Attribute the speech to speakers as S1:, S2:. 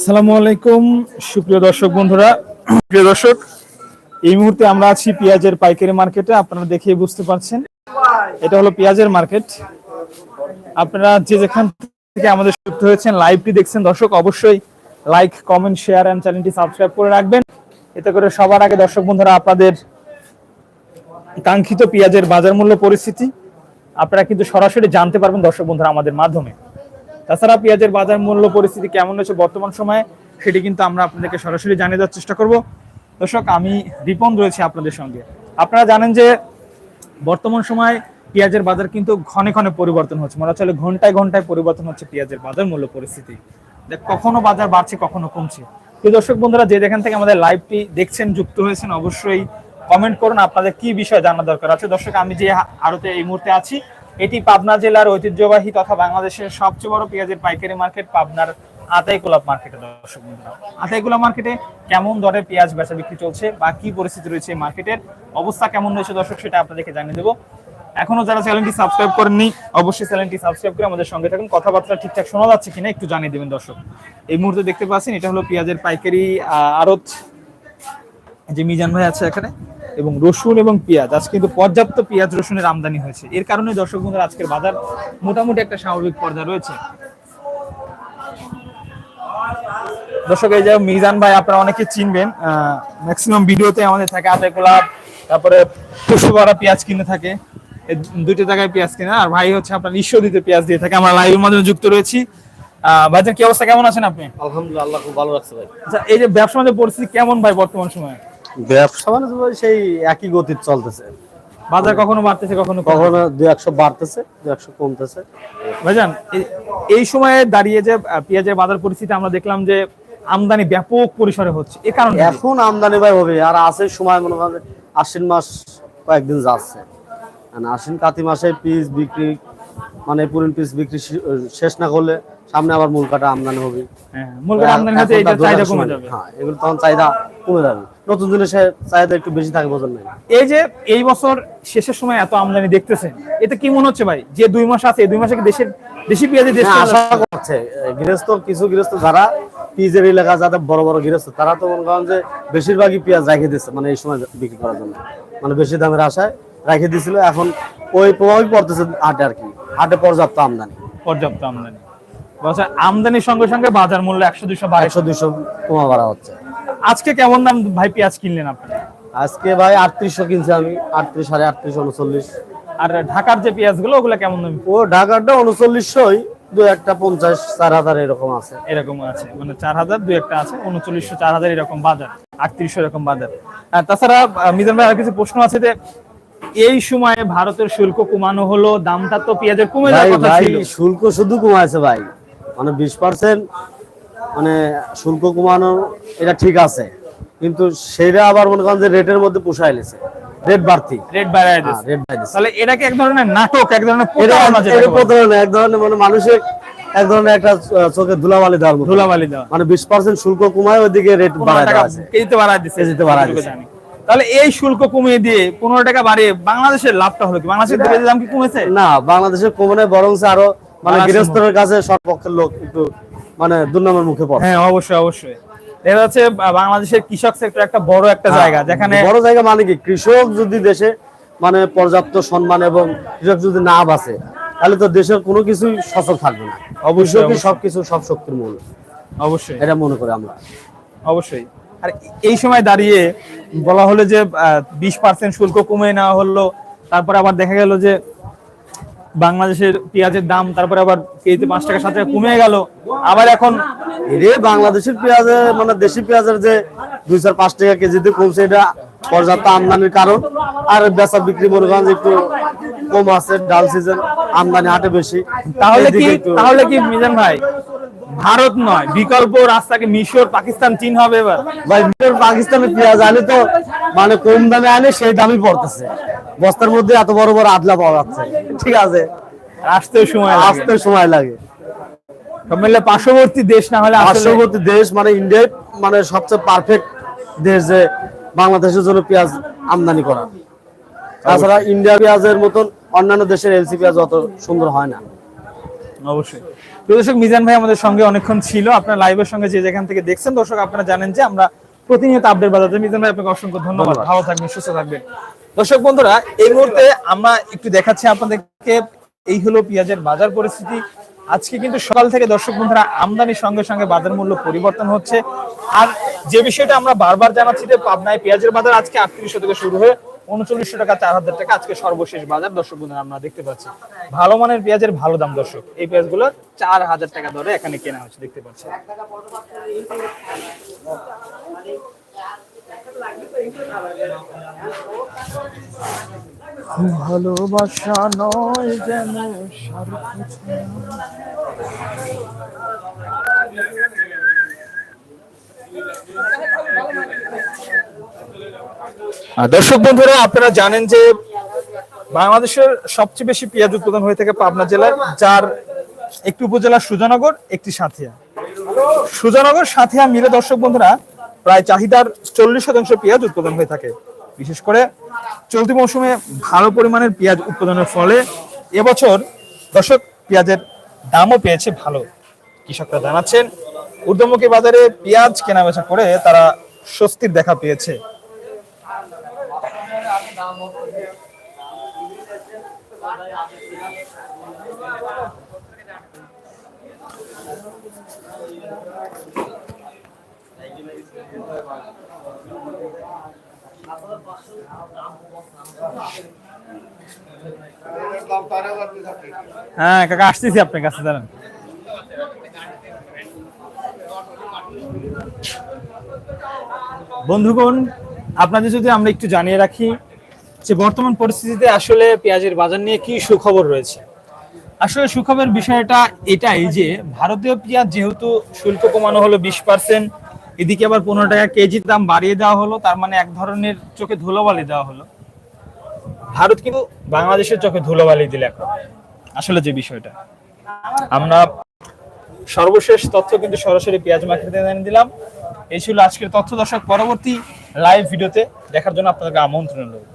S1: আসসালামু আলাইকুম, সুপ্রিয় দর্শক বন্ধুরা। প্রিয় দর্শক, এই মুহূর্তে আমরা আছি পেঁয়াজের পাইকারি মার্কেটে, আপনারা দেখেই বুঝতে পারছেন। এটা হলো পেঁয়াজের মার্কেট। আপনারা যে যেখান থেকে আমাদের যুক্ত হয়েছেন লাইভটি দেখছেন, দর্শক, অবশ্যই লাইক কমেন্ট শেয়ার এন্ড চ্যানেলটি সাবস্ক্রাইব করে রাখবেন। এতে করে সবার আগে দর্শক বন্ধুরা, আপনাদের কাঙ্ক্ষিত পেঁয়াজের বাজার মূল্য, পরিস্থিতি, আপনারা কিন্তু সরাসরি জানতে পারবেন দর্শক বন্ধুরা আমাদের মাধ্যমে। তাছাড়া পেঁয়াজের বাজার মূল্য পরিস্থিতি কেমন হয়েছে বর্তমান সময়ে, সেটি কিন্তু আমরা আপনাদেরকে সরাসরি জানিয়ে দেওয়ার চেষ্টা করব। দর্শক, আমি রিপন রয়েছে আপনাদের সঙ্গে। আপনারা জানেন যে বর্তমান সময় পেঁয়াজের বাজার কিন্তু ঘনে ক্ষণে পরিবর্তন হচ্ছে। মনে হচ্ছে ঘন্টায় ঘন্টায় পরিবর্তন হচ্ছে পেঁয়াজের বাজার মূল্য পরিস্থিতি। দেখ, কখনো বাজার বাড়ছে, কখনো কমছে। তো দর্শক বন্ধুরা, যে যেখান থেকে আমাদের লাইভটি দেখছেন, যুক্ত হয়েছেন, অবশ্যই কমেন্ট করুন। আপনাদের কি বিষয় জানা দরকার আছে? দর্শক, আমি যে আরতে এই মুহূর্তে আছি এটি পাবনা জেলার ঐতিহ্যবাহী তথা বাংলাদেশের সবচেয়ে বড় পেঁয়াজের পাইকারি মার্কেট পাবনার আতাইকুলা মার্কেটে, দর্শক বন্ধুরা। আতাইকুলা মার্কেটে কেমন দরে পেঁয়াজ বেচা বিক্রি চলছে বা কি পরিস্থিতি রয়েছে মার্কেটের, অবস্থা কেমন রয়েছে দর্শক, সেটা আপনাদেরকে জানিয়ে দেবো। এখনও যারা চ্যানেলটি সাবস্ক্রাইব করেননি, অবশ্যই চ্যানেলটি সাবস্ক্রাইব করে আমাদের সঙ্গে থাকুন। কথাবার্তা ঠিকঠাক শোনা যাচ্ছে কিনা একটু জানিয়ে দেবেন দর্শক। এই মুহূর্তে দেখতে পাচ্ছেন, এটা হলো পেঁয়াজের পাইকারি আড়ত যে মিজান ভাই আছে এখানে এবং রসুন এবং পেঁয়াজ। আজ কিন্তু পর্যাপ্ত পেঁয়াজ রসুনের আমদানি হয়েছে। এর কারণে দর্শক বন্ধুরা আজকের বাজার মোটামুটি একটা স্বাভাবিক পর্যায়ে রয়েছে। দর্শক এই যে মিজান ভাই আপনারা অনেকে চিনবেন ম্যাক্সিমাম ভিডিওতে আমাদের থাকে আটাই গোলাপ তারপরে টুসুবাড়া পেঁয়াজ কিনে থাকে। দুইটা জায়গায় পেঁয়াজ কিনে আর ভাই হচ্ছে আপনার ঈশ্বরদীতে পেঁয়াজ দিয়ে থাকে। আমরা লাইভের মাধ্যমে যুক্ত রয়েছি। ভাইজান কি অবস্থা? কেমন আছেন আপনি?
S2: আলহামদুলিল্লাহ আল্লাহ খুব ভালো রাখছে ভাই।
S1: আচ্ছা এই যে ব্যবসা পরিস্থিতি কেমন ভাই বর্তমান সময়ে?
S2: ব্যবসা মানে সেই একই গতির চলতেছে।
S1: বাজার কখনো বাড়তেছে কখনো কখনো
S2: দুই একশো বাড়তেছে দুই একশো কমতেছে।
S1: ভাইজান এই- সময়ে দাঁড়িয়ে যে পেঁয়াজের বাজার পরিস্থিতি আমরা দেখলাম যে আমদানি ব্যাপক পরিসরে হচ্ছে। এ কারণে
S2: এখন আমদানি ভাই হবে আর আছে সময় মনে করেন আশ্বিন মাস কয়েকদিন যাচ্ছে। মানে আশ্বিন কাতি মাসে পিস বিক্রি মানে পুরিন পিস বিক্রি শেষ না করলে সামনে আবার মূল কাটা আমদানি হবে।
S1: হ্যাঁ, মূল করে আমদানি হতে এইটা চাহিদা কমে যাবে।
S2: হ্যাঁ এগুলো তখন চাহিদা কমে যাবে। নতুন জিনিসের চাহিদা একটু বেশি থাকে বোঝেন নাই।
S1: এই যে এই বছর শেষের সময় এত আমদানি দেখতেছেন এতে কি মনে হচ্ছে ভাই? যে দুই মাস আছে এই দুই মাসে কি দেশের দেশি পেঁয়াজের দেশ
S2: আশা করছে। গৃহস্থ কিছু গৃহস্থ যারা পিজের এলাকা যাদের বড় বড় গৃহস্থ তারা তো মনে করেন যে বেশিরভাগই পেঁয়াজ রেখে দিচ্ছে মানে এই সময় বিক্রি করার জন্য। মানে বেশি দামের আশায় রেখে দিছিল এখন ওই প্রভাবই পড়তেছে হাটে আর কি। হাটে পর্যাপ্ত আমদানি।
S1: পর্যাপ্ত আমদানি। আমদানির সঙ্গে সঙ্গে বাজার মূল্য একশো দুশো
S2: একশো দুশো কমা বাড়া হচ্ছে।
S1: আজকে কেমন দাম ভাই পেঁয়াজ কিনলেন আপনি?
S2: আজকে ভাই আটত্রিশশো কিনছি আমি। আটত্রিশ সাড়ে আটত্রিশ উনচল্লিশ।
S1: আর ঢাকার যে পেঁয়াজগুলো ওগুলো কেমন দাম?
S2: ও ঢাকাটা উনচল্লিশশোই দু একটা পঞ্চাশ চার হাজার এরকম আছে।
S1: এরকম আছে মানে চার হাজার দুই একটা আছে উনচল্লিশশো চার হাজার এরকম বাজার আটত্রিশশো এরকম বাজার। আর তাছাড়া মিজান ভাই আর কিছু প্রশ্ন আছে যে এই সময়ে ভারতের শুল্ক কমানো হলো দামটা তো পেঁয়াজের কমে যাওয়ার কথা ছিল।
S2: শুল্ক শুধু কমাইছে ভাই। মানে বিশ পার্সেন্ট মানে শুল্ক কমানো এটা ঠিক আছে। কিন্তু সেটা আবার মনে করেন যে রেটের মধ্যে পোষায় লেছে। রেট বাড়তি।
S1: রেট বাড়ায়
S2: রেট বাড়িয়েছে
S1: তাহলে এটাকে এক ধরনের নাটক এক ধরনের প্রতারণা
S2: এক ধরনের মানে মানুষের এক ধরনের একটা চোখে ধুলাবালি দেওয়ার মতো।
S1: ধুলাবালি দেওয়া।
S2: মানে বিশ পার্সেন্ট শুল্ক কমায় ওইদিকে রেট বাড়ায় দেওয়া আছে।
S1: কেজিতে বাড়ায়
S2: কেজিতে।
S1: তাহলে এই শুল্ক কমিয়ে দিয়ে পনেরো টাকা বাড়িয়ে বাংলাদেশের লাভটা হলো কি? বাংলাদেশের দাম কি কমেছে?
S2: না বাংলাদেশের কমনে বরং আরও মানে গৃহস্থের কাছে সর্বপক্ষের লোক একটু মানে দুর্নামের মুখে পড়ে।
S1: হ্যাঁ অবশ্যই অবশ্যই। দেখা যাচ্ছে বাংলাদেশের কৃষক সেক্টর একটা বড় একটা জায়গা যেখানে
S2: বড় জায়গা মানে কি? কৃষক যদি দেশে মানে পর্যাপ্ত সম্মান এবং কৃষক যদি না বাঁচে তাহলে তো দেশের কোনো কিছুই সচল থাকবে না।
S1: অবশ্যই, অবশ্যই।
S2: সবকিছু সব শক্তির মূল।
S1: অবশ্যই।
S2: এটা মনে করি আমরা।
S1: অবশ্যই। আর এই সময় দাঁড়িয়ে বলা হলো যে বিশ পার্সেন্ট শুল্ক কমিয়ে নেওয়া হলো তারপরে আবার দেখা গেল যে বাংলাদেশের পেঁয়াজের দাম তারপরে আবার কেজিতে পাঁচ টাকা সাত টাকা কমে গেল। আবার এখন
S2: এরে বাংলাদেশের পেঁয়াজের মানে দেশি পেঁয়াজের যে দুই চার পাঁচ টাকা কেজিতে কমছে এটা পর্যাপ্ত আমদানির কারণ। আর বেচা বিক্রি মনে করেন একটু কম আছে ডাল সিজন আমদানি হাটে বেশি।
S1: তাহলে কি তাহলে কি মিজান ভাই ভারত নয় বিকল্প রাস্তাকে মিশর পাকিস্তান চীন হবে এবার।
S2: ভাই মিশর পাকিস্তানের পেঁয়াজ আনে তো মানে কম দামে আনে সেই দামই পড়তেছে। বস্তার মধ্যে এত বড় বড় আদলা পাওয়া যাচ্ছে। ঠিক আছে?
S1: আসতেও সময়
S2: আসতে সময় লাগে।
S1: মিলে পার্শ্ববর্তী দেশ না হলে
S2: পার্শ্ববর্তী দেশ মানে ইন্ডিয়া মানে সবচেয়ে পারফেক্ট দেশ যে বাংলাদেশের জন্য পেঁয়াজ আমদানি করা। তাছাড়া ইন্ডিয়া পেঁয়াজের মতন অন্যান্য দেশের এলসি পেঁয়াজ অত সুন্দর হয় না।
S1: অবশ্যই। দর্শক মিজান ভাই আমাদের সঙ্গে অনেকক্ষণ ছিল। আপনার লাইভের সঙ্গে যে যেখান থেকে দেখছেন দর্শক আপনারা জানেন যে আমরা প্রতিনিয়ত আপডেট বাজাতে মিজান ভাই আপনাকে অসংখ্য ধন্যবাদ।
S2: ধন্যবাদ।
S1: ভালো থাকবেন সুস্থ থাকবেন। দর্শক বন্ধুরা, এই মুহূর্তে আমরা একটু দেখাচ্ছি আপনাদেরকে, এই হলো পেঁয়াজের বাজার পরিস্থিতি। আজকে কিন্তু সকাল থেকে দর্শক বন্ধুরা, আমদানির সঙ্গে সঙ্গে বাজার মূল্য পরিবর্তন হচ্ছে। আর যে বিষয়টা আমরা বারবার জানাচ্ছি যে পাবনায় পেঁয়াজের বাজার আজকে আটত্রিশশো থেকে শুরু হয়ে উনচল্লিশশো টাকা চার হাজার টাকা আজকে সর্বশেষ বাজার, দর্শক বন্ধুরা, আমরা দেখতে পাচ্ছি। ভালো মানের পেঁয়াজের ভালো দাম, দর্শক। এই পেঁয়াজগুলো চার হাজার টাকা দরে এখানে কেনা হচ্ছে, দেখতে পাচ্ছি ভালোবাসা নয় যেন দর্শক বন্ধুরা, আপনারা জানেন যে বাংলাদেশের সবচেয়ে বেশি পেঁয়াজ উৎপাদন হয়ে থাকে পাবনা জেলায় যার একটি উপজেলা সুজানগর, একটি সাথিয়া। সুজানগর, সাথিয়া মিলে দর্শক বন্ধুরা প্রায় চাহিদার চল্লিশ শতাংশ পেঁয়াজ উৎপাদন হয়ে থাকে। বিশেষ করে চলতি মৌসুমে ভালো পরিমাণের পেঁয়াজ উৎপাদনের ফলে এবছর দর্শক পেঁয়াজের দামও পেয়েছে ভালো। কৃষকরা জানাচ্ছেন, ঊর্ধ্বমুখী বাজারে পেঁয়াজ কেনাবেচা করে তারা স্বস্তির দেখা পেয়েছে। হ্যাঁ কাকা, আসতেছি আপনার কাছে, দাঁড়ান। বন্ধুগণ, আপনাদের যদি আমরা একটু জানিয়ে রাখি যে বর্তমান পরিস্থিতিতে আসলে পেঁয়াজের বাজার নিয়ে কি সুখবর রয়েছে। আসলে সুখবর বিষয়টা এটাই যে, ভারতীয় পেঁয়াজ যেহেতু শুল্ক কমানো হলো বিশ পার্সেন্ট এদিকে আবার পনেরো টাকা কেজির দাম বাড়িয়ে দেওয়া হলো, তার মানে এক ধরনের চোখে ধুলোবালি দেওয়া হলো। ভারত কিন্তু বাংলাদেশের চোখে ধুলোবালি দিলে এখন, আসলে যে বিষয়টা। আমরা সর্বশেষ তথ্য কিন্তু সরাসরি পেঁয়াজ মার্কেটে জানিয়ে দিলাম। এই ছিল আজকের তথ্য দর্শক পরবর্তী লাইভ ভিডিওতে, দেখার জন্য আপনাদেরকে আমন্ত্রণ রইল।